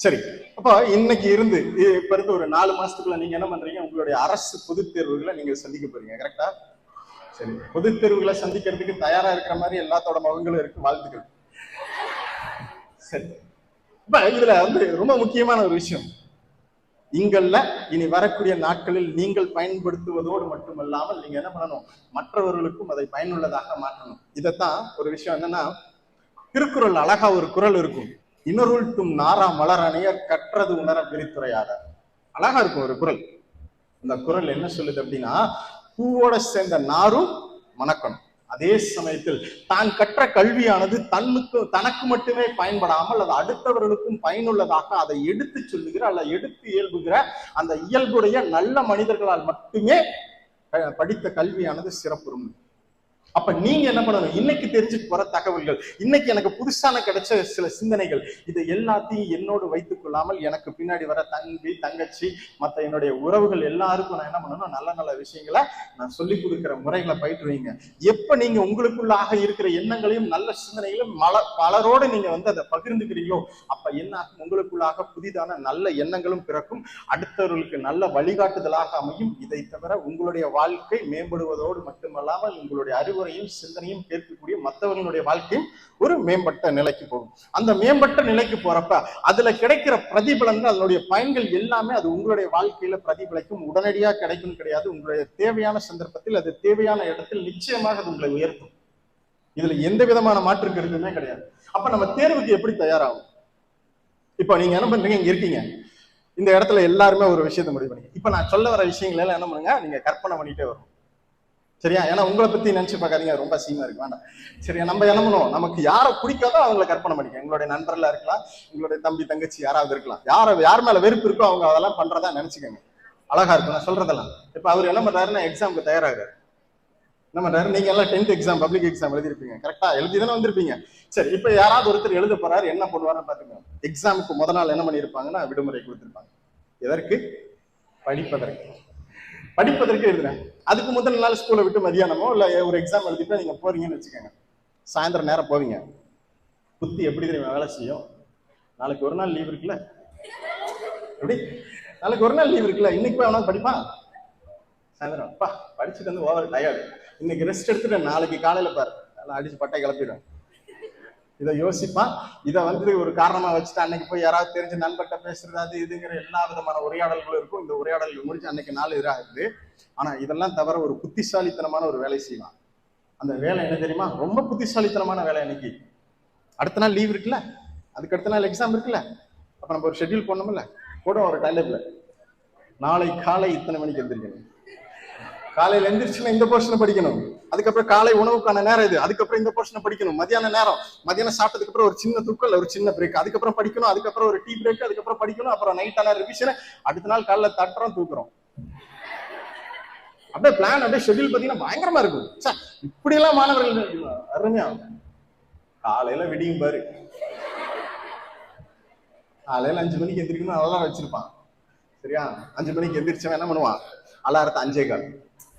சரி அப்போ இன்னைக்கு இருந்து இப்ப இருந்து ஒரு நாலு மாசத்துக்குள்ள நீங்க என்ன பண்றீங்க? உங்களுடைய அரசு பொதுத் தேர்வுகளை நீங்க சந்திக்க போறீங்க கரெக்டா சரி பொதுத் தேர்வுகளை சந்திக்கிறதுக்கு தயாரா இருக்கிற மாதிரி எல்லாத்தோட மகங்களும் இருக்கு வாழ்த்துக்கள். சரி இப்ப இதுல வந்து ரொம்ப முக்கியமான ஒரு விஷயம். நீங்கள்ல இனி வரக்கூடிய நாட்களில் நீங்கள் பயன்படுத்துவதோடு மட்டுமல்லாமல் நீங்க என்ன பண்ணணும்? மற்றவர்களுக்கும் அதை பயனுள்ளதாக மாற்றணும். இதைத்தான் ஒரு விஷயம் என்னன்னா திருக்குறள் அழகா ஒரு குறள் இருக்கும். இன்னொருள்தும் நாரா மலர் அணைய கற்றது உணர விரித்துரையாத அழகா இருக்கும் ஒரு குறள் இந்த குறள் என்ன சொல்லுது அப்படின்னா பூவோட சேர்ந்த நாரும் மணக்கணும். அதே சமயத்தில் தான் கற்ற கல்வியானது தன்னுக்கு தனக்கு மட்டுமே பயன்படாமல் அது அடுத்தவர்களுக்கும் பயனுள்ளதாக அதை எடுத்து சொல்லுகிற அல்ல எடுத்து இயல்புகிற அந்த இயல்புடைய நல்ல மனிதர்களால் மட்டுமே படித்த கல்வியானது சிறப்புறும். அப்ப நீங்க என்ன பண்ணணும்? இன்னைக்கு தெரிஞ்சுட்டு வர தகவல்கள் இன்னைக்கு எனக்கு புதுசான கிடைச்ச சில சிந்தனைகள் இதை எல்லாத்தையும் என்னோடு வைத்துக் கொள்ளாமல் எனக்கு பின்னாடி வர தம்பி தங்கச்சி மற்ற என்னுடைய உறவுகள் எல்லாருக்கும் நான் என்ன பண்ணணும்? நல்ல நல்ல விஷயங்களை நான் சொல்லி கொடுக்கிற முறைகளை பயிற்றுவீங்க எப்ப நீங்க உங்களுக்குள்ளாக இருக்கிற எண்ணங்களையும் நல்ல சிந்தனைகளையும் மல பலரோடு நீங்க வந்து அதை பகிர்ந்துக்கிறீங்களோ அப்ப என்ன ஆகும்? உங்களுக்குள்ளாக புதிதான நல்ல எண்ணங்களும் பிறக்கும். அடுத்தவர்களுக்கு நல்ல வழிகாட்டுதலாக அமையும். இதை தவிர உங்களுடைய வாழ்க்கை மேம்படுவதோடு மட்டுமல்லாமல் உங்களுடைய அறிவு சிந்தனையும் கேட்கக்கூடிய மற்றவர்களுடைய வாழ்க்கையும் ஒரு மேம்பட்ட நிலைக்கு போகும். அந்த மேம்பட்ட நிலைக்கு போறப்ப அதுல கிடைக்கிற பிரதிபலன்கள் அதனுடைய பயன்கள் எல்லாமே அது உங்களுடைய வாழ்க்கையில பிரதிபலிக்கும். உடனடியா கிடைக்கும் கிடையாது. உங்களுடைய தேவையான சந்தர்ப்பத்தில் அது தேவையான இடத்தில் நிச்சயமாக அது உங்களை உயர்த்தும். இதுல எந்த விதமான மாற்று கருத்துமே கிடையாது. அப்ப நம்ம தேர்வுக்கு எப்படி தயாராகும்? இப்போ நீங்க என்ன பண்றீங்க? இங்க இருக்கீங்க. இந்த இடத்துல எல்லாருமே ஒரு விஷயத்தை முடிவு பண்ணி இப்ப நான் சொல்ல வர விஷயங்கள் எல்லாம் என்ன பண்ணுங்க? நீங்க கற்பனை பண்ணிட்டே வரும் சரியா? ஏன்னா உங்களை பத்தி நினைச்சு பார்க்காதீங்க. ரொம்ப அசிங்கமா இருக்கு. வேண்டாம். சரியா? நம்ம என்ன பண்ணுவோம் நமக்கு யாரை பிடிக்காதோ அவங்கள கற்பனை பண்ணிக்க உங்களுடைய நண்பர்களா இருக்கலாம். உங்களுடைய தம்பி தங்கச்சி யாராவது இருக்கலாம். யார யார் மேல வெறுப்பு இருக்கோ அவங்க அதெல்லாம் பண்றதா நினைச்சுக்கோங்க. அழகா இருக்கும். நான் சொல்றதெல்லாம். இப்ப அவர் என்ன பண்றாருன்னா எக்ஸாமுக்கு தயாராகிறார். என்ன பண்றாரு? நீங்க எல்லாம் டென்த் எக்ஸாம் பப்ளிக் எக்ஸாம் எழுதிருப்பீங்க கரெக்டா எழுதி தானே வந்திருப்பீங்க. சரி இப்ப யாராவது ஒருத்தர் எழுத போறாரு என்ன பண்ணுவாருன்னு பாத்துக்கோங்க. எக்ஸாமுக்கு முத நாள் என்ன பண்ணிருப்பாங்கன்னா விடுமுறை கொடுத்திருப்பாங்க. எதற்கு? படிப்பதற்கு. படிப்பதற்கு எழுதுறேன். அதுக்கு முதல் நாள் ஸ்கூலை விட்டு மதியானமோ இல்ல ஒரு எக்ஸாம் எழுதிட்டு நீங்க போறீங்கன்னு வச்சுக்கோங்க. சாயந்தரம் நேரம் போவீங்க. புத்தி எப்படி தெரியுமா வேலை செய்யும்? நாளைக்கு ஒரு நாள் லீவ் இருக்குல்ல? எப்படி? நாளைக்கு ஒரு நாள் லீவ் இருக்குல்ல? இன்னைக்கு போய் அவனாவது படிப்பான்? சாயந்தரம். அப்பா படிச்சுட்டு வந்து ஓவர் டயர்டு இன்னைக்கு ரெஸ்ட் எடுத்துட்டு நாளைக்கு காலையில பாரு. நல்லா அடிச்சு பட்டை கிளப்பிடும் இதை யோசிப்பான் இதை வந்து ஒரு காரணமா வச்சுட்டு அன்னைக்கு போய் யாராவது தெரிஞ்ச நண்பர்கிட்ட பேசுறது அது இதுங்கிற எல்லா விதமான உரையாடல்களும் இருக்கும். இந்த உரையாடல்கள் முடிச்சு அன்னைக்கு நாள் இதாகுது ஆனா இதெல்லாம் தவிர ஒரு புத்திசாலித்தனமான ஒரு வேலை செய்வான். அந்த வேலை என்ன தெரியுமா? ரொம்ப புத்திசாலித்தனமான வேலை இன்னைக்கு அடுத்த நாள் லீவ் இருக்குல்ல? அதுக்கு அடுத்த நாள் எக்ஸாம் இருக்குல்ல? அப்ப நம்ம ஒரு ஷெட்யூல் போடணும்ல? போடும் ஒரு டைலர்ல நாளை காலை இத்தனை மணிக்கு எழுந்திருக்கணும் காலையில எந்திரிச்சுன்னா இந்த போர்ஷனை படிக்கணும். அதுக்கப்புறம் காலை உணவுக்கான நேரம் இது. அதுக்கப்புறம் இந்த போர்ஷனை படிக்கணும். மத்தியான நேரம். மதியானம் சாப்பிட்டதுக்கு அப்புறம் ஒரு சின்ன தூக்கல் ஒரு சின்ன பிரேக் அதுக்கப்புறம் படிக்கணும் அதுக்கப்புறம் ஒரு டீ பிரேக் அதுக்கப்புறம் படிக்கணும் அப்புறம் நைட்டான ரிவிஷன் அடுத்த நாள் காலைல தட்டுறோம் தூக்குறோம். அப்படியே பிளான் அப்படியே ஷெட்யூல் பாத்தீங்கன்னா பயங்கரமா இருக்கும். சார் இப்படி எல்லாம் மாணவர்கள் அருமையா. காலையில விடியும் பாரு. காலையில அஞ்சு மணிக்கு எந்திரிக்கணும் அதெல்லாம் வச்சிருப்பான். சரியா? அஞ்சு மணிக்கு எந்திரிச்சவன் என்ன பண்ணுவான்? அலாரத்தை அஞ்சே கால்.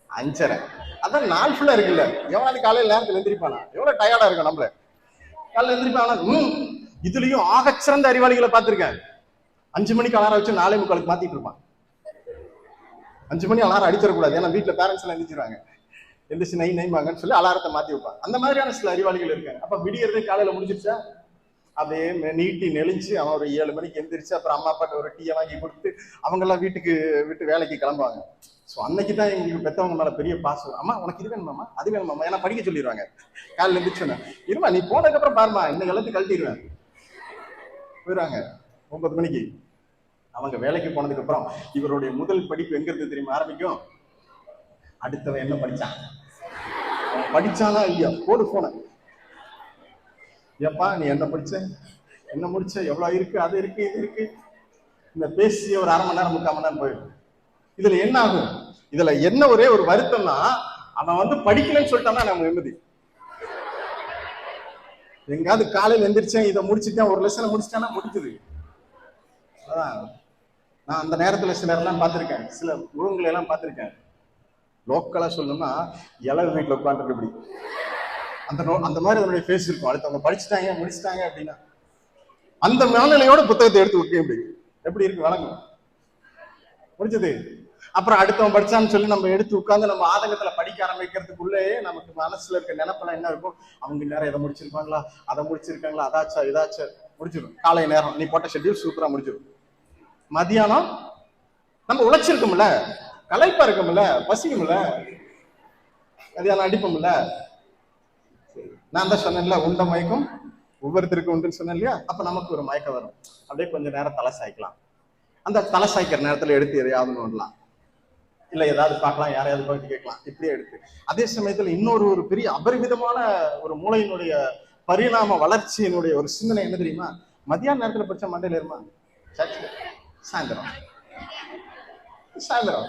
அஞ்சரை. அதான் நாள் ஃபுல்லா இருக்குல்ல. எவ்வளவு காலையில நேரத்துல எந்திரிப்பானா? எவ்வளவு டயர்டா இருக்கும் நம்மள? காலையில எந்திரிப்பானா? ம் இதுலயும் ஆகச்சிறந்த அறிவாளிகளை பார்த்திருக்கேன். அஞ்சு மணிக்கு அலாரம் வச்சு நாலே முக்காலுக்கு மாத்திட்டு இருப்பான். அஞ்சு மணி அலாரம் அடிச்சிடக்கூடாது. ஏன்னா வீட்டுல பேரண்ட்ஸ் எல்லாம் எந்திரிச்சிருவாங்க. எந்திரிச்சு நை நைம்பாங்கன்னு சொல்லி அலாரத்தை மாத்தி வைப்பான். அந்த மாதிரியான சில அறிவாளிகள் இருக்காங்க அப்ப விடியறதே காலையில முடிஞ்சிருச்சா? அப்படியே நீட்டி நெளிஞ்சு அவன் ஒரு ஏழு மணிக்கு எந்திரிச்சு அப்புறம் அம்மா அப்பாட்ட ஒரு டீயை வாங்கி கொடுத்து அவங்க எல்லாம் வீட்டுக்கு விட்டு வேலைக்கு கிளம்புவாங்க. ஸோ அன்னைக்கு தான் எங்களுக்கு பெற்றவங்க மேலே பெரிய பாசம் அம்மா உனக்கு இது வேணுமாம்மா? அது வேணுமாம்மா? ஏன்னா படிக்க சொல்லிடுவாங்க காலில் எந்திரிச்சோன்னே இருமா நீ போனதுக்கப்புறம் பாருமா இந்த எல்லாத்தையும் கழட்டிடுவேன். போயிடுவாங்க. ஒன்பது மணிக்கு. அவங்க வேலைக்கு போனதுக்கப்புறம் இவருடைய முதல் படிப்பு எங்கிருந்து தெரியுமா ஆரம்பிக்கும்? அடுத்தவன் என்ன படிச்சான்? அவன் படிச்சானா இல்லையா? போடு போன ஏப்பா நீ என்ன படிச்ச? என்ன முடிச்ச? எவ்வளோ இருக்கு? அது இருக்கு இது இருக்கு. இந்த பேசி ஒரு அரை மணி நேரம் முக்கால் மணி நேரம் போயிடும். இதுல என்ன ஆகும்? இதுல என்ன ஒரே ஒரு வருத்தம்னா அவன் வந்து படிக்கலைன்னு சொல்லிட்டான்னா நம்ம நிம்மதி. எங்காவது காலையில எந்திரிச்சேன் இதை முடிச்சுட்டேன் ஒரு லெசனை முடிச்சிட்டேன்னா முடிஞ்சது. அதான். நான் அந்த நேரத்துல சிலர்லாம் பார்த்திருக்கேன். சில உருவங்களை எல்லாம் பார்த்திருக்கேன். லோக்கலா சொல்லணும்னா இளவு வீட்டில் உட்காந்துருக்கு இப்படி அந்த நோ- அந்த மாதிரி அதனுடைய ஃபேஸ் இருக்கும். அடுத்தவங்க படிச்சுட்டாங்க முடிச்சிட்டாங்க அப்படின்னா. அந்த மனநிலையோட புத்தகத்தை எடுத்து வைக்க எப்படி எப்படி இருக்கு? வழங்கும் முடிஞ்சது? அப்புறம் அடுத்தவன் படிச்சான்னு சொல்லி நம்ம எடுத்து உட்காந்து நம்ம ஆதங்கத்துல படிக்க ஆரம்பிக்கிறதுக்குள்ளே நமக்கு மனசுல இருக்க நினைப்பெல்லாம் என்ன இருக்கும் அவங்க நேரம் இதை முடிச்சிருப்பாங்களா? அதை முடிச்சிருக்காங்களா? அதாச்சா இதாச்சா முடிச்சிடும் காலை நேரம். நீ போட்ட ஷெட்யூல் சூப்பரா முடிச்சிடும் மதியானம் நம்ம உழைச்சிருக்கோம்ல. கலைப்பா இருக்கோம்ல. பசிக்கும்ல. மதியானம் அடிப்போம்ல. நான் தான் சொன்னேன்ல உண்ட மயக்கம் ஒவ்வொருத்தருக்கும் உண்டுன்னு சொன்னேன் இல்லையா? அப்ப நமக்கு ஒரு மயக்கம் வரும். அப்படியே கொஞ்சம் நேரம் தலை சாய்க்கலாம். அந்த தலை சாய்க்கிற நேரத்துல எடுத்து எதையாவது நோண்டலாம். இல்ல ஏதாவது பார்க்கலாம் யாரையாவது பார்த்து கேட்கலாம். இப்படியே எடுத்து. அதே சமயத்துல இன்னொரு ஒரு பெரிய அபரிமிதமான ஒரு மூளையினுடைய பரிணாம வளர்ச்சியினுடைய ஒரு சிந்தனை என்ன தெரியுமா? மதியான நேரத்துல படிச்ச மண்டையில இருமா சாயந்தரம். சாயந்தரம்.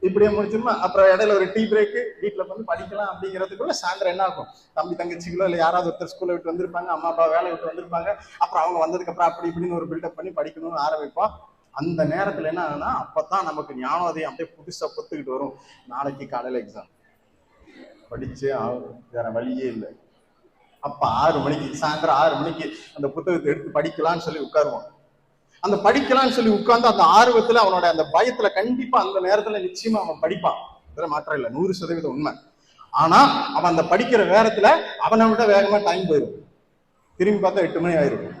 இப்படியே முடிச்சிருமா அப்புறம் இடையில ஒரு டீ பிரேக்கு வீட்டுல வந்து படிக்கலாம் அப்படிங்கிறதுக்குள்ள சாயந்தரம் என்ன ஆகும்? தம்பி தங்கச்சிகளோ இல்ல யாராவது ஒருத்தர் ஸ்கூல்ல விட்டு வந்திருப்பாங்க அம்மா அப்பா வேலை விட்டு வந்திருப்பாங்க. அப்புறம் அவங்க வந்ததுக்கு அப்புறம் அப்படி இப்படின்னு ஒரு பில்டப் பண்ணி படிக்கணும்னு ஆரம்பிப்போம். அந்த நேரத்துல என்ன ஆகுனா அப்பதான் நமக்கு ஞானோதயம் அப்படியே புதுசா பொத்துக்கிட்டு வரும். நாளைக்கு காலையில எக்ஸாம் படிச்சு வேற வழியே இல்லை. அப்ப ஆறு மணிக்கு சாயந்தரம் ஆறு மணிக்கு அந்த புத்தகத்தை எடுத்து படிக்கலாம்னு சொல்லி உட்காருவோம் அந்த படிக்கலாம்னு சொல்லி உட்கார்ந்து அந்த ஆர்வத்துல அவனோட அந்த பயத்துல கண்டிப்பா அந்த நேரத்துல நிச்சயமா அவன் படிப்பான். இதுல மாற்றம் இல்லை. நூறு சதவீதம் உண்மை. ஆனா அவன் அந்த படிக்கிற நேரத்துல அவனை விட வேகமா டைம் போயிடும் திரும்பி பார்த்தா எட்டு மணி ஆயிரும்.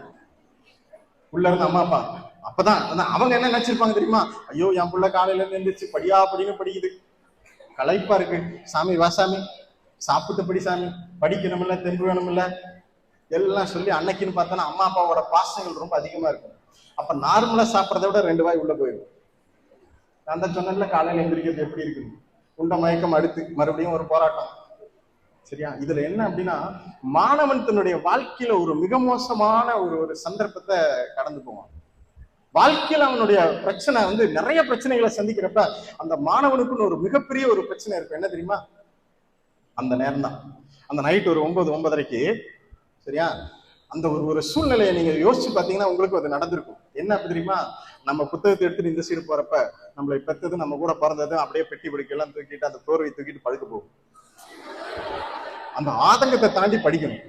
உள்ள இருந்து அம்மா அப்பா அப்பதான் அவங்க என்ன நினைச்சிருப்பாங்க தெரியுமா? ஐயோ என் புள்ள காலையில இருந்து எந்திரிச்சு படியா படின்னு படிக்குது. களைப்பா இருக்கு. சாமி வா சாமி. சாப்பிட்டு படி சாமி. படிக்கணுமில்ல தெம்பு வேணுமில்ல எல்லாம் சொல்லி அன்னைக்குன்னு பார்த்தோன்னா அம்மா அப்பாவோட பாசங்கள் ரொம்ப அதிகமா இருக்கும். அப்ப நார்மலா சாப்பிட்றத விட ரெண்டு வாய் உள்ள போயிடும். நான் தான் சொன்னேன்ல காலையில எந்திரிக்கிறது எப்படி இருக்குது உண்ட மயக்கம் அடுத்து மறுபடியும் ஒரு போராட்டம். சரியா? இதுல என்ன அப்படின்னா மாணவன் தன்னுடைய வாழ்க்கையில ஒரு மிக மோசமான ஒரு ஒரு சந்தர்ப்பத்தை கடந்து போவான். வாழ்க்கையில் அவனுடைய பிரச்சனை வந்து நிறைய பிரச்சனைகளை சந்திக்கிறப்ப அந்த மாணவனுக்குன்னு ஒரு மிகப்பெரிய ஒரு பிரச்சனை இருக்கும். என்ன தெரியுமா? அந்த நேரம் தான் அந்த நைட் ஒரு ஒன்பது ஒன்பதரைக்கு சரியா? அந்த ஒரு ஒரு சூழ்நிலையை நீங்க யோசிச்சு பாத்தீங்கன்னா உங்களுக்கு அது நடந்திருக்கும். என்ன தெரியுமா? நம்ம புத்தகத்தை எடுத்துட்டு இந்த சைடு போறப்ப நம்மளை பெற்றது நம்ம கூட பிறந்தது அப்படியே பெட்டி பிடிக்கலாம் தூக்கிட்டு அந்த தோர்வை தூக்கிட்டு படுக்க போகும். அந்த ஆதங்கத்தை தாண்டி படிக்கணும்.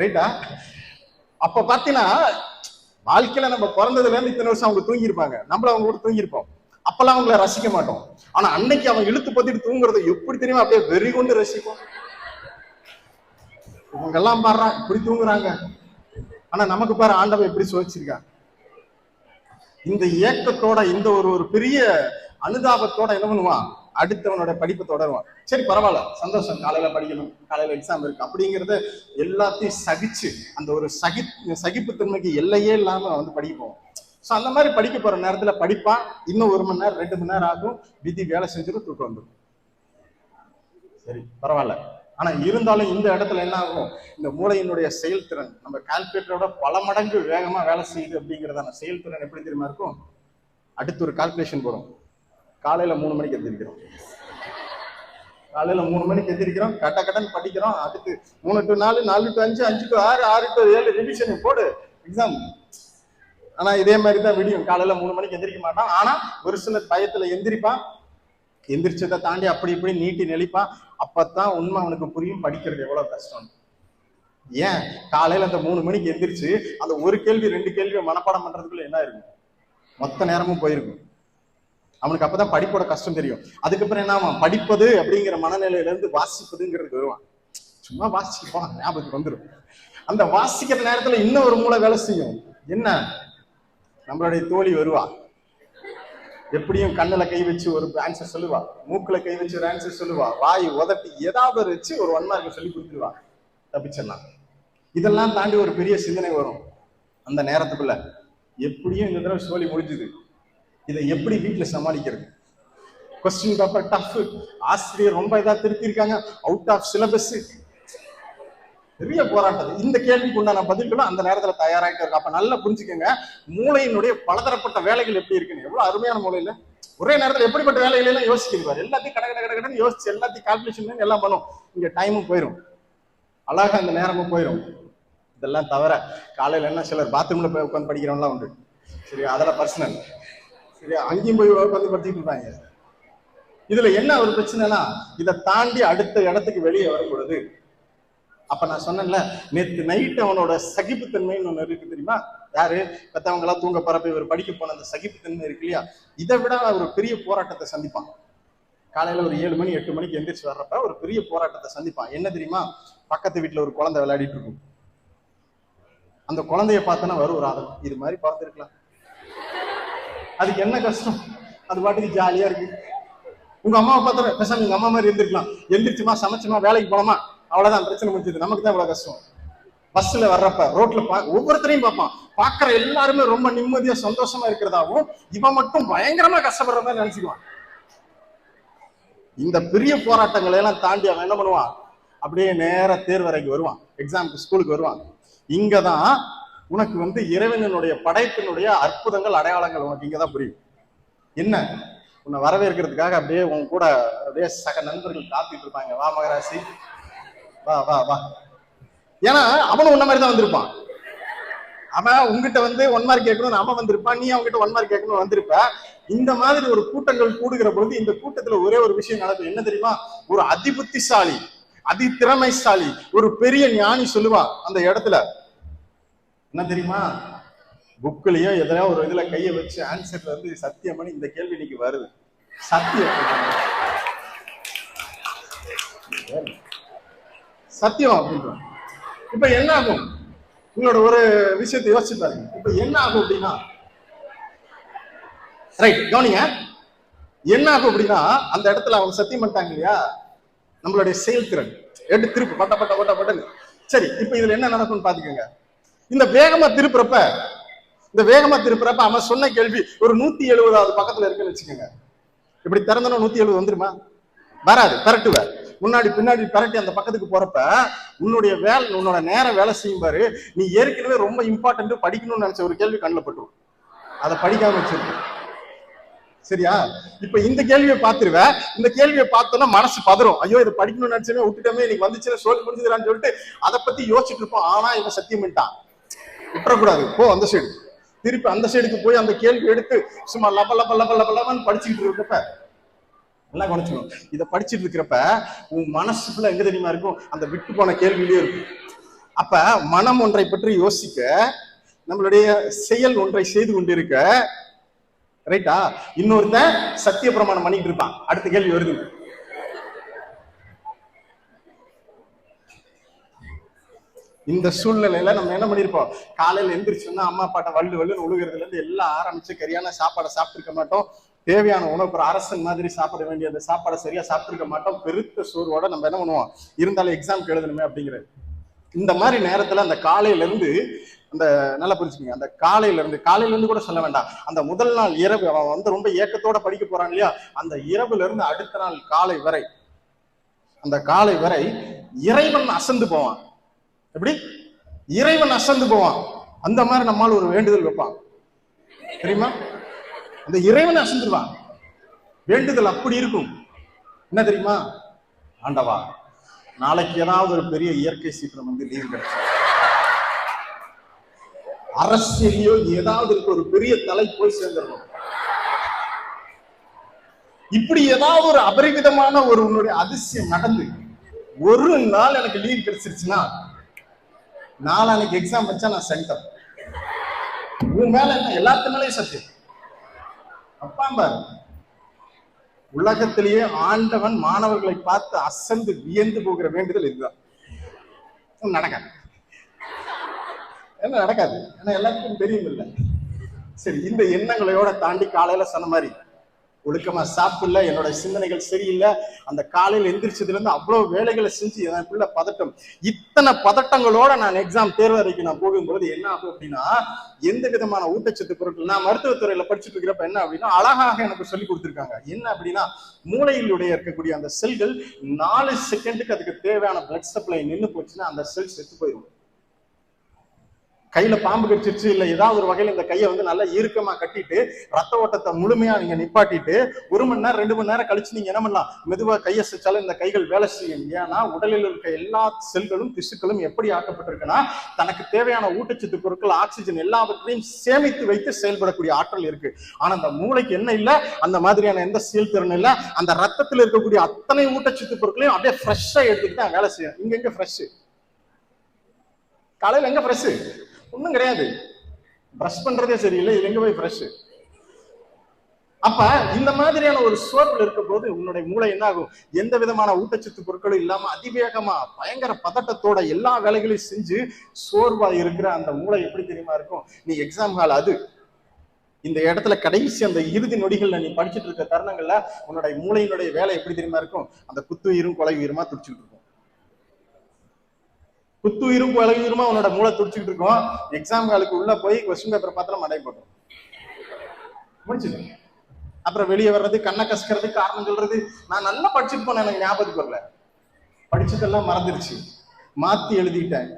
ரைட்டா அப்ப பாத்தீங்கன்னா வாழ்க்கையில நம்ம பிறந்ததுல இருந்து இத்தனை வருஷம் அவங்க தூங்கியிருப்பாங்க. நம்மள அவங்க கூட தூங்கியிருப்போம். அப்பெல்லாம் அவங்கள ரசிக்க மாட்டோம். ஆனா அன்னைக்கு அவன் இழுத்து பத்திட்டு தூங்குறது எப்படி தெரியுமா? அப்படியே வெறி கொண்டு ரசிப்போம். இவங்க எல்லாம் பாடுறா இப்படி தூங்குறாங்க. ஆனா நமக்கு பாரு ஆண்டவன் எப்படி சுவைச்சிருக்கா இந்த ஏக்கத்தோட இந்த ஒரு ஒரு பெரிய அனுதாபத்தோட என்ன பண்ணுவான்? அடுத்தவனோட படிப்பை தொடருவான். சரி பரவாயில்ல. சந்தோஷம். காலையில படிக்கணும். காலையில எக்ஸாம் இருக்கு. அப்படிங்கறத எல்லாத்தையும் சகிச்சு அந்த ஒரு சகி சகிப்புத்தன்மைக்கு எல்லையே இல்லாம வந்து படிப்போம் ஸோ அந்த மாதிரி படிக்க போற நேரத்துல படிப்பான் இன்னும் ஒரு மணி நேரம் ரெண்டு மணி நேரம் ஆகும். விதி வேலை செஞ்சிடும் தூக்கம் வந்துடும் சரி பரவாயில்ல. ஆனா இருந்தாலும் இந்த இடத்துல என்ன ஆகும்? இந்த மூளையினுடைய செயல்திறன் நம்ம கால்குலேட்டரோட பல மடங்கு வேகமா வேலை செய்யுது அப்படிங்கறதான செயல்திறன் எப்படி தெரியுமா இருக்கும்? அடுத்து ஒரு கால்குலேஷன் வரும் காலையில் மூணு மணிக்கு எந்திரிக்கிறோம். காலையில் மூணு மணிக்கு எந்திரிக்கிறோம். கட்ட கடன் படிக்கிறோம். அடுத்து மூணு டு நாலு நாலு டு அஞ்சு அஞ்சு டு ஆறு ஆறு டு ஏழு ரிவிஷன் போடு. எக்ஸாம் ஆனால் இதே மாதிரி தான் விடியும். காலையில் மூணு மணிக்கு எந்திரிக்க மாட்டான். ஆனால் ஒரு சிலர் பயத்தில் எந்திரிப்பான். எந்திரிச்சதை தாண்டி அப்படி இப்படி நீட்டி நெளிப்பான். அப்பதான் உண்மை அவனுக்கு புரியும். படிக்கிறது எவ்வளோ கஷ்டம் ஏன்? காலையில் அந்த மூணு மணிக்கு எந்திரிச்சு அந்த ஒரு கேள்வி ரெண்டு கேள்வியை மனப்பாடம் பண்ணுறதுக்குள்ள என்ன இருக்கும் மொத்த நேரமும் போயிருக்கும். அவனுக்கு அப்பதான் படிப்போட கஷ்டம் தெரியும். அதுக்கப்புறம் என்ன ஆவான்? படிப்பது அப்படிங்கிற மனநிலையில இருந்து வாசிப்பதுங்கிறதுக்கு வருவான் சும்மா வாசிப்பான் ஞாபகத்துக்கு வந்துடும் அந்த வாசிக்கிற நேரத்துல இன்னும் ஒரு மூளை வேலை செய்யும். என்ன? நம்மளுடைய தோழி வருவா. எப்படியும் கண்ணுல கை வச்சு ஒரு ஆன்சர் சொல்லுவா. மூக்குல கை வச்சு ஒரு ஆன்சர் சொல்லுவா. வாய் உதட்டி ஏதாவது வச்சு ஒரு ஒன் மார்க் சொல்லி கொடுத்துருவா தப்பிச்சிடலாம். இதெல்லாம் தாண்டி ஒரு பெரிய சிந்தனை வரும். அந்த நேரத்துக்குள்ள. எப்படியும் இந்த தடவை சோழி முடிஞ்சுது. இதை எப்படி வீட்டுல சமாளிக்கிறது? கொஸ்டின் பேப்பர் டஃப் ஆசிரியர் ரொம்ப இதா திருத்திருக்காங்க அவுட் ஆஃப் சிலபஸ் பெரிய போராட்டம். இந்த கேள்விக்கு உண்டான பதில்களும் அந்த நேரத்துல தயாராகிட்டு இருக்கு அப்ப நல்லா புரிஞ்சுக்கோங்க. மூளையினுடைய பலதரப்பட்ட வேலைகள் எப்படி இருக்குன்னு. எவ்வளவு அருமையான மூளையில. ஒரே நேரத்துல எப்படிப்பட்ட வேலைகள் எல்லாம் யோசிக்கிறார். எல்லாத்தையும் கடை கடை கடை யோசிச்சு எல்லாத்தையும் கால்குலேஷன் எல்லாம் பண்ணும். இங்க டைமும் போயிடும் அழகா அந்த நேரமும் போயிடும் இதெல்லாம் தவிர காலையில என்ன சிலர் பாத்ரூம்ல போய் உட்காந்து படிக்கிறவங்களாம் உண்டு. சரி அதெல்லாம் பர்சனல் சரி அங்கேயும் போய் உட்காந்து படிச்சுட்டு இருப்பாங்க. இதுல என்ன ஒரு பிரச்சனைனா இதை தாண்டி அடுத்த இடத்துக்கு வெளியே வரக்கூடாது அப்ப நான் சொன்னேன்ல நேற்று நைட் அவனோட சகிப்புத்தன்மைன்னு ஒண்ணு இருக்கு தெரியுமா? யாரு? பெத்தவங்க எல்லாம் தூங்க பரப்ப இவர் படிக்க போன அந்த சகிப்புத்தன்மை இருக்கு இல்லையா? இதை விட ஒரு பெரிய போராட்டத்தை சந்திப்பான். காலையில ஒரு ஏழு மணி எட்டு மணிக்கு எந்திரிச்சு வர்றப்ப ஒரு பெரிய போராட்டத்தை சந்திப்பான். என்ன தெரியுமா? பக்கத்து வீட்டுல ஒரு குழந்தை விளையாடிட்டு இருக்கும். அந்த குழந்தைய பார்த்தோன்னா வரும் ஒரு ஆதம் இது மாதிரி பார்த்துருக்கலாம் அதுக்கு என்ன கஷ்டம்? அது பாட்டுக்கு ஜாலியா இருக்கு. உங்க அம்மாவை பார்த்தா பேசாம உங்க அம்மா மாதிரி இருந்திருக்கலாம். எந்திரிச்சுமா சமைச்சுமா வேலைக்கு போனோமா அவ்வளவுதான் பிரச்சனை முடிஞ்சது. நமக்கு தான் இவ்வளவு கஷ்டம். பஸ்ல வர்றப்ப ரோட்ல பா ஒவ்வொருத்தரையும் பார்ப்பான். பாக்குற எல்லாருமே ரொம்ப நிம்மதியா சந்தோஷமா இருக்கிறதாவும் இவன் மட்டும் பயங்கரமா கஷ்டப்படுற மாதிரி நினைச்சுக்குவான். இந்த பெரிய போராட்டங்களை எல்லாம் தாண்டி அவன் என்ன பண்ணுவான்? அப்படியே நேர தேர்வரைக்கு வருவான். எக்ஸாமுக்கு ஸ்கூலுக்கு வருவான். இங்கதான் உனக்கு வந்து இறைவனுடைய படைப்பினுடைய அற்புதங்கள் அடையாளங்கள் உனக்கு இங்கதான் புரியும். என்ன? உன்னை வரவேற்கிறதுக்காக அப்படியே உன் கூட அப்படியே சக நண்பர்கள் காத்துட்டு இருப்பாங்க. வா மகராசி. வா வா வா. ஏன்னா அவனும் உன்ன மாதிரி தான் வந்திருப்பான். அவன் உங்ககிட்ட வந்து ஒன் மார்க் கேட்கணும்னு அவன் வந்திருப்பான். நீ அவங்ககிட்ட ஒன் மார்க் கேட்கணும் வந்திருப்ப. இந்த மாதிரி ஒரு கூட்டங்கள் கூடுகிற பொழுது இந்த கூட்டத்துல ஒரே ஒரு விஷயம் நடக்கும். என்ன தெரியுமா? ஒரு அதிபுத்திசாலி அதி திறமைசாலி ஒரு பெரிய ஞானி சொல்லுவான் அந்த இடத்துல. என்ன தெரியுமா? புக்லயோ எதனா ஒரு இதுல கைய வச்சு ஆன்சர்ல இருந்து சத்தியமணி இந்த கேள்வி இன்னைக்கு வருது. சத்தியம். சத்தியம் அப்படின்றான் இப்ப என்ன ஆகும்? உங்களோட ஒரு விஷயத்தை யோசிச்சு பாருங்க. இப்ப என்ன ஆகும் அப்படின்னா? ரைட் கவனிங்க. என்ன ஆகும் அப்படின்னா அந்த இடத்துல அவங்க சத்தியம் பண்ணிட்டாங்க இல்லையா? நம்மளுடைய செயல்திறன். எடுத்து திருப்பு பட்ட பட்ட பட்ட பட்டன்னு. சரி இப்ப இதுல என்ன நடக்கும்னு பாத்துக்கோங்க. இந்த வேகமா திருப்புறப்ப இந்த வேகமா திருப்புறப்ப அவன் சொன்ன கேள்வி ஒரு நூத்தி எழுபதாவது பக்கத்துல இருக்குன்னு வச்சுக்கோங்க. இப்படி திறந்தனா நூத்தி எழுபது வந்துருமா? வராது பரட்டுவ முன்னாடி பின்னாடி பரட்டி அந்த பக்கத்துக்கு போறப்ப உன்னுடைய வேலை உன்னோட நேரம் வேலை செய்யும் பாரு. நீ ஏற்கனவே ரொம்ப இம்பார்ட்டன்ட் படிக்கணும்னு நினைச்ச ஒரு கேள்வி கண்ணில் பட்டுரும். அதை படிக்காம வச்சிருக்க சரியா? இப்ப இந்த கேள்வியை பார்த்துருவ. இந்த கேள்வியை பார்த்தோன்னா மனசு பதறும். ஐயோ இதை படிக்கணும்னு நினைச்சவே விட்டுட்டோமே இன்னைக்கு வந்துச்சுன்னா சோழி முடிஞ்சுக்கிறான்னு சொல்லிட்டு அதை பத்தி யோசிச்சுட்டு இருப்போம். ஆனா இவன் சத்தியம் பண்ணிட்டான். விட்டுறக்கூடாது போ அந்த சைடு திருப்பி அந்த சைடுக்கு போய் அந்த கேள்வி எடுத்து சும்மா லப லப லப லப லபன்னு படிச்சுக்கிட்டு இருக்கப்ப நல்லா கவனிச்சுக்கணும். இதை படிச்சுட்டு இருக்கிறப்ப உன் மனசுக்குள்ள எங்க தெரியுமா இருக்கும்? அந்த விட்டு போன கேள்வியிலே இருக்கும். அப்ப மனம் ஒன்றை பற்றி யோசிக்க நம்மளுடைய செயல் ஒன்றை செய்து கொண்டிருக்க ரைட்டா இன்னொருத்தன் சத்திய பிரமாணம் பண்ணிட்டு இருப்பான். அடுத்த கேள்வி வருது. இந்த சூழ்நிலையில நம்ம என்ன பண்ணிருப்போம்? காலையில எந்திரிச்சோம்னா அம்மா அப்பாட்ட வள்ளு வள்ளுன்னு உழுகிறதுல இருந்து எல்லாம் ஆரம்பிச்சு சரியான சாப்பாடை சாப்பிட்டுருக்க மாட்டோம். தேவையான உணவு ஒரு அரசன் மாதிரி சாப்பிட வேண்டிய அந்த சாப்பாடை சரியா சாப்பிட்டுருக்க மாட்டோம். பெருத்த சோர்வோட நம்ம என்ன பண்ணுவோம்? இருந்தாலும் எக்ஸாம் எழுதணுமே அப்படிங்கிறது இந்த மாதிரி நேரத்துல அந்த காலையில இருந்து அந்த நல்லா புரிஞ்சுக்கோங்க. அந்த காலையில இருந்து காலையில இருந்து கூட சொல்ல வேண்டாம். அந்த முதல் நாள் இரவு அவன் வந்து ரொம்ப ஏக்கத்தோட படிக்க போறான் இல்லையா? அந்த இரவுல இருந்து அடுத்த நாள் காலை வரை அந்த காலை வரை இறைவன் அசந்து போவான். எப்படி? இறைவன் அசந்து போவான். அந்த மாதிரி நம்மால் ஒரு வேண்டுதல் வைப்பான். தெரியுமா? அந்த இறைவன் அசந்துருவான். வேண்டுதல் அப்படி இருக்கும். என்ன தெரியுமா? ஆண்டவா நாளைக்கு ஏதாவது ஒரு பெரிய இயற்கை சீற்றம் வந்து லீவ் கிடைச்சு. அரசியலையோ ஏதாவது இருக்க ஒரு பெரிய தலை போய் சேர்ந்துடணும். இப்படி ஏதாவது ஒரு அபரிமிதமான ஒரு உன்னுடைய அதிசயம் நடந்து ஒரு நாள் எனக்கு லீவ் கிடைச்சிருச்சுன்னா நாளானைக்கு எக்ஸாம் வச்சா நான் சென்டர் உன் மேல என்ன எல்லாத்து மேலேயும் சத்தியம். அப்பா பாரு உலகத்திலேயே ஆண்டவன் மாணவர்களை பார்த்து அசந்து வியந்து போகிற வேண்டுதல் இதுதான். நடக்காது. என்ன நடக்காது? ஏன்னா எல்லாத்துக்கும் தெரியும் இல்லை சரி இந்த எண்ணங்களையோட தாண்டி காலையில சொன்ன மாதிரி ஒழுக்கமா சாப்பிடல. என்னோட சிந்தனைகள் சரியில்லை. அந்த காலையில் எந்திரிச்சதுல இருந்து அவ்வளவு வேலைகளை செஞ்சு என் பிள்ளை பதட்டம். இத்தனை பதட்டங்களோட நான் எக்ஸாம் தேர்வு அறைக்கு நான் போகும்போது என்ன ஆகும் அப்படின்னா எந்த விதமான ஊட்டச்சத்து பொருட்கள் நான் மருத்துவத்துறையில படிச்சுட்டு இருக்கிறப்ப என்ன அப்படின்னா அழகாக எனக்கு சொல்லி கொடுத்துருக்காங்க. என்ன அப்படின்னா மூளையிலுடைய இருக்கக்கூடிய அந்த செல்கள் நாலு செகண்டுக்கு அதுக்கு தேவையான பிளட் சப்ளை நின்று போச்சுன்னா அந்த செல் செத்து போயிடும் கையில பாம்பு கடிச்சிருச்சு இல்ல ஏதாவது ஒரு வகையில இந்த கையை வந்து நல்லா இறுக்கமா கட்டிட்டு ரத்த ஓட்டத்தை முழுமையா நீங்க நிப்பாட்டிட்டு ஒரு மணி நேரம் ரெண்டு மணி நேரம் கழிச்சு நீங்க என்ன பண்ணலாம்? மெதுவா கையை சிச்சாலும் இந்த கைகள் வேலை செய்யும். ஏன்னா உடலில் இருக்க எல்லா செல்களும் திசுக்களும் எப்படி ஆக்கப்பட்டிருக்குன்னா தனக்கு தேவையான ஊட்டச்சத்து பொருட்கள் ஆக்சிஜன் எல்லாவற்றையும் சேமித்து வைத்து செயல்படக்கூடிய ஆற்றல் இருக்கு. ஆனா அந்த மூளைக்கு என்ன இல்ல? அந்த மாதிரியான எந்த செயல்திறன் இல்ல. அந்த ரத்தத்தில் இருக்கக்கூடிய அத்தனை ஊட்டச்சத்து பொருட்களையும் அப்படியே ஃப்ரெஷ்ஷா எடுத்துக்கிட்டு தான் வேலை செய்யும். இங்க எங்க ஃப்ரெஷ் காலையில எங்க ஃப்ரெஷ் ஒண்ணும் கிடையாது. பிரஷ் பண்றதே சரியில்லை இது எங்க போய் ப்ரஷ் அப்ப இந்த மாதிரியான ஒரு சோர்வில் இருக்க போது உன்னுடைய மூளை என்ன ஆகும் எந்த விதமான ஊட்டச்சத்து பொருட்களும் இல்லாம அதிவேகமா பயங்கர பதட்டத்தோட எல்லா வேலைகளையும் செஞ்சு சோர்வா இருக்கிற அந்த மூளை எப்படி தெரியுமா இருக்கும்? நீ எக்ஸாம் ஹால் அது. இந்த இடத்துல கடைசி அந்த இறுதி நொடிகள்ல நீ படிச்சுட்டு இருக்க தருணங்கள்ல உன்னுடைய மூளையினுடைய வேலை எப்படி தெரியுமா இருக்கும்? அந்த குத்துயிரும் கொலை உயிருமா துடிச்சுட்டு இருக்கும். குத்துயிரும் கொலை உயிருமா உன்னோட மூளை துடிச்சுட்டு இருக்கும். எக்ஸாம் காலுக்கு உள்ள போய் கொஸ்டின் பேப்பர் பார்த்தா மடை போட்டோம். முடிச்சுது அப்புறம் வெளியே வர்றது கண்ணை கசக்கிறது காரணம் சொல்றது. நான் நல்லா படிச்சுட்டு போனேன் எனக்கு ஞாபகத்துக்கு வரல. படிச்சதெல்லாம் மறந்துருச்சு. மாத்தி எழுதிட்டேன்.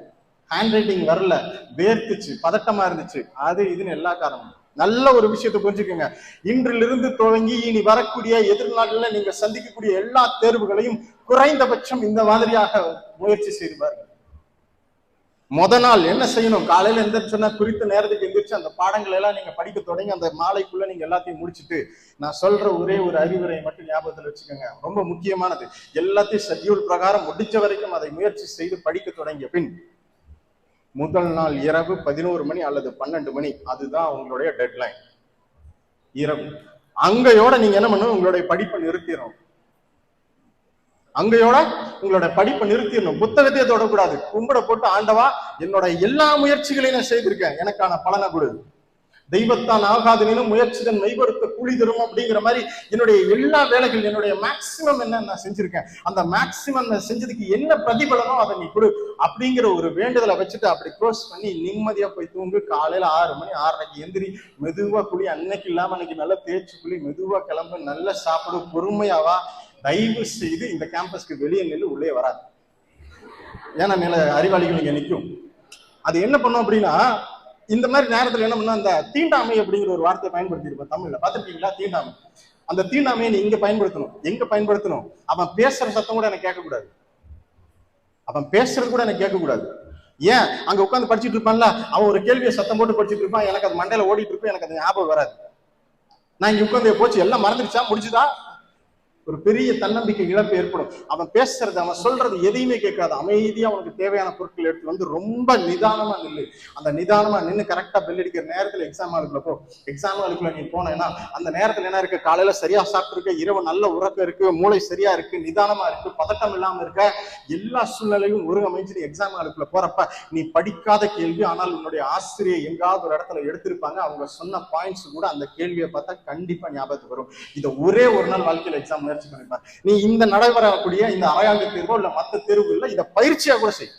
ஹேண்ட் ரைட்டிங் வரல. வேர்த்துச்சு. பதட்டமா இருந்துச்சு. அது இதுன்னு எல்லா காரணமும். நல்ல ஒரு விஷயத்தை புரிஞ்சுக்கோங்க. இன்றிலிருந்து துவங்கி இனி வரக்கூடிய எதிர்நாளில் நீங்க சந்திக்கக்கூடிய எல்லா தேர்வுகளையும் குறைந்தபட்சம் இந்த மாதிரியாக முயற்சி செய்து பாருங்க. முத நாள் என்ன செய்யணும்? காலையில எந்திரிச்சோன்னா குறித்த நேரத்துக்கு எந்திரிச்சு அந்த பாடங்கள் எல்லாம் நீங்க படிக்க தொடங்கி அந்த மாலைக்குள்ள நீங்க எல்லாத்தையும் முடிச்சுட்டு நான் சொல்ற ஒரே ஒரு அறிவுரை மட்டும் ஞாபகத்துல வச்சுக்கோங்க. ரொம்ப முக்கியமானது. எல்லாத்தையும் ஷெட்யூல் பிரகாரம் முடிச்ச வரைக்கும் அதை முயற்சி செய்து படிக்க தொடங்கிய பின் முதல் நாள் இரவு பதினோரு மணி அல்லது பன்னெண்டு மணி அதுதான் உங்களுடைய டெட்லைன் இரவு. அங்கையோட நீங்க என்ன பண்ணணும்? உங்களுடைய படிப்பை நிறுத்திடும் அங்கையோட உங்களோட படிப்பை நிறுத்திடணும். புத்தகத்தையே தொடக்கூடாது. கும்பிட போட்டு ஆண்டவா என்னோட எல்லா முயற்சிகளையும் நான் செய்திருக்கேன். எனக்கான பலனை கொடு. தெய்வத்தான் ஆகாதனும் முயற்சிதன் மெய்படுத்த கூலி தரும் அப்படிங்கிற மாதிரி என்னுடைய எல்லா வேலைகள் என்னுடைய மேக்சிமம் என்ன நான் செஞ்சிருக்கேன். அந்த மேக்சிமம் நான் செஞ்சதுக்கு என்ன பிரதிபலனோ அதை நீ கொடு அப்படிங்கிற ஒரு வேண்டுதலை வச்சுட்டு அப்படி க்ளோஸ் பண்ணி நிம்மதியா போய் தூங்கு. காலையில ஆறு மணி ஆறரைக்கு எந்திரி. மெதுவா குழி அன்னைக்கு இல்லாம அன்னைக்கு நல்லா தேய்ச்சி குழி மெதுவா கிளம்பு நல்லா சாப்பிடு பொறுமையாவா தயவு செய்து இந்த கேம்பஸ்க்கு வெளியே நின்று உள்ளே வராது. ஏன்னா மேல அறிவாளிகள் இங்க நிற்கும் அது என்ன பண்ணும் அப்படின்னா இந்த மாதிரி நேரத்துல என்ன பண்ணா அந்த தீண்டாமை அப்படிங்கிற ஒரு வார்த்தையை பயன்படுத்தி இருப்போம் தமிழ்ல. பாத்துருக்கீங்களா தீண்டாமை. அந்த தீண்டாமையை நீ இங்க பயன்படுத்தணும் எங்க பயன்படுத்தணும்? அவன் பேசுற சத்தம் கூட எனக்கு கேட்கக்கூடாது. அவன் பேசுறது கூட எனக்கு கேட்கக்கூடாது. ஏன்? அங்க உட்காந்து படிச்சுட்டு இருப்பான்ல அவன் ஒரு கேள்வியை சத்தம் போட்டு படிச்சுட்டு இருப்பான் எனக்கு அது மண்டையில ஓடிட்டு இருப்பேன் எனக்கு அது ஞாபகம் வராது. நான் இங்க உட்காந்து போச்சு எல்லாம் மறந்துடுச்சா? முடிச்சுதா ஒரு பெரிய தன்னம்பிக்கை இழப்பு ஏற்படும். அவன் பேசுறது அவன் சொல்றது எதையுமே கேட்காது. அமைதியா அவனுக்கு தேவையான பொருட்கள் எடுத்து வந்து ரொம்ப நிதானமா நில்லு. அந்த நிதானமா நின்று கரெக்டா பெல் அடிக்கிற நேரத்துல எக்ஸாம் ஆளுக்குள்ள போ. எக்ஸாம் ஹாலுக்குள்ள நீ போனேன்னா அந்த நேரத்துல என்ன இருக்கு? காலையில சரியா சாப்பிட்டு இரவு நல்ல உறக்கம் இருக்கு மூளை சரியா இருக்கு நிதானமா இருக்கு பதட்டம் இல்லாம இருக்க. எல்லா சூழ்நிலையும் ஒருங்கமைச்சு நீ எக்ஸாம் ஹாலுக்குள்ள போறப்ப நீ படிக்காத கேள்வி ஆனால் உன்னுடைய ஆசிரியர் எங்காவது ஒரு இடத்துல எடுத்திருப்பாங்க. அவங்க சொன்ன பாயிண்ட்ஸ் கூட அந்த கேள்வியை பார்த்தா கண்டிப்பா ஞாபகத்துக்கு வரும். இதை ஒரே ஒரு நாள் வாழ்க்கையில் எக்ஸாம் முயற்சி பண்ணிப்பார் நீ இந்த நடைபெறக்கூடிய இந்த அரையாண்டு தேர்வோ இல்ல மத்த தேர்வு இல்ல இதை பயிற்சியா கூட செய்.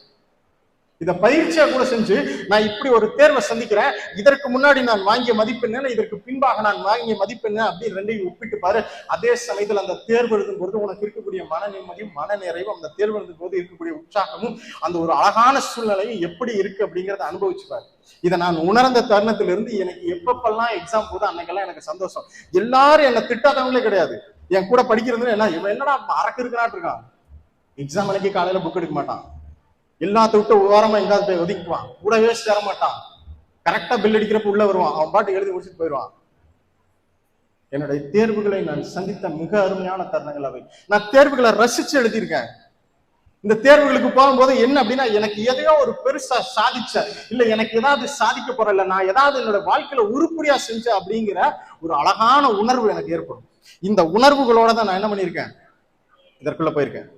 இதை பயிற்சியா கூட செஞ்சு நான் இப்படி ஒரு தேர்வை சந்திக்கிறேன் இதற்கு முன்னாடி நான் வாங்கிய மதிப்பெண்ண இதற்கு பின்பாக நான் வாங்கிய மதிப்பெண்ண அப்படின்னு ரெண்டையும் ஒப்பிட்டு பாரு. அதே சமயத்தில் அந்த தேர்வு எழுதும் போது உனக்கு இருக்கக்கூடிய மன நிம்மதியும் மன நிறைவும் அந்த தேர்வு எழுதும் போது இருக்கக்கூடிய உற்சாகமும் அந்த ஒரு அழகான சூழ்நிலையும் எப்படி இருக்கு அப்படிங்கறத அனுபவிச்சு பாரு. இதை நான் உணர்ந்த தருணத்திலிருந்து எனக்கு எப்பப்பெல்லாம் எக்ஸாம் போதோ அன்னைக்கெல்லாம் எனக்கு சந்தோஷம். எல்லாரும் என்னை திட்டாதவங்களே கிடையாது. என் கூட படிக்கிறது என்ன இவன் என்னடா அரக்கு இருக்கிறான் இருக்கான். எக்ஸாம் அன்னைக்கு காலையில புக் எடுக்க மாட்டான். எல்லாத்த விட்டு ஓரமா எங்காவது போய் ஒதுக்குவான் கூடவே சேர மாட்டான். கரெக்டா பில் அடிக்கிறப்ப உள்ள வருவான். அவன் பாட்டு எழுதி முடிச்சுட்டு போயிடுவான். என்னுடைய தேர்வுகளை நான் சந்தித்த மிக அருமையான தருணங்கள் அவை. நான் தேர்வுகளை ரசிச்சு எழுதியிருக்கேன். இந்த தேர்வுகளுக்கு போகும்போது என்ன அப்படின்னா எனக்கு எதையோ ஒரு பெருசா சாதிச்ச இல்ல எனக்கு ஏதாவது சாதிக்க போற இல்ல நான் ஏதாவது என்னோட வாழ்க்கையில உருப்படியா செஞ்சேன் அப்படிங்கிற ஒரு அழகான உணர்வு எனக்கு ஏற்படும். இந்த உணர்வுகளோட தான் நான் என்ன பண்ணியிருக்கேன்? இதற்குள்ள போயிருக்கேன்.